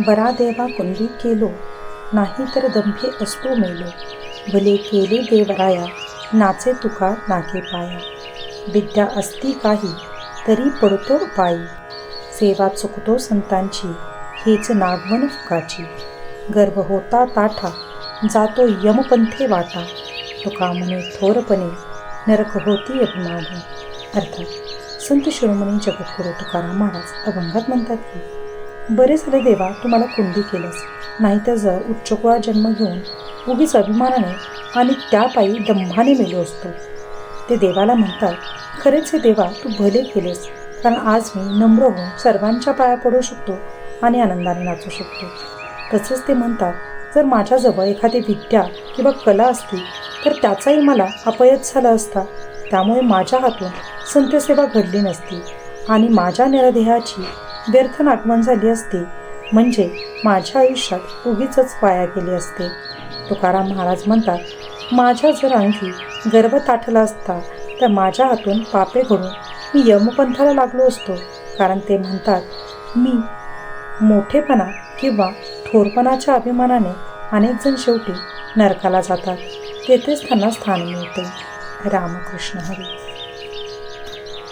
बरा देवा कुंडी केलो नाही तर दंभे असतो मेलो. भले केले देवराया नाचे तुका नागे पाया. विद्या असती काही तरी पडतो पायी. सेवा चुकतो संतांची हेच नागमन फुकाची. गर्भ होता ताठा जातो यमपंथे वाटा. तुका म्हणे थोरपणे नरक होती अभिमान. अर्थात संत शिरोमणी जगद्गुरू तुकाराम महाराज अभंगात म्हणतात की बरे झाले देवा तुम्हाला कुंडी केलंस. नाहीतर जर उच्चकुळा जन्म घेऊन उगीच अभिमानाने आणि त्यापायी दंभाने मेलो असतो. ते देवाला म्हणतात खरेच हे देवा तू भले केलेस कारण आज मी नम्र होऊन सर्वांच्या पाया पडू शकतो आणि आनंदाने नाचू शकतो. तसेच ते म्हणतात जर माझ्याजवळ एखादी विद्या किंवा कला असती तर त्याचाही मला अपयश झाला असता. त्यामुळे माझ्या हातून संतसेवा घडली नसती आणि माझ्या निरदेहाची व्यर्थ नागमन झाली असती. म्हणजे माझ्या आयुष्यात उगीच वाया गेली असते. तुकाराम महाराज म्हणतात माझ्या जर अंगी गर्भ ताठला असता तर माझ्या हातून पापे घडून मी यमपंथाला लागलो असतो. कारण ते म्हणतात मी मोठेपणा किंवा थोरपणाच्या अभिमानाने अनेक जण शेवटी नरकाला जातात. तेथेच त्यांना स्थान मिळते. रामकृष्ण हरी.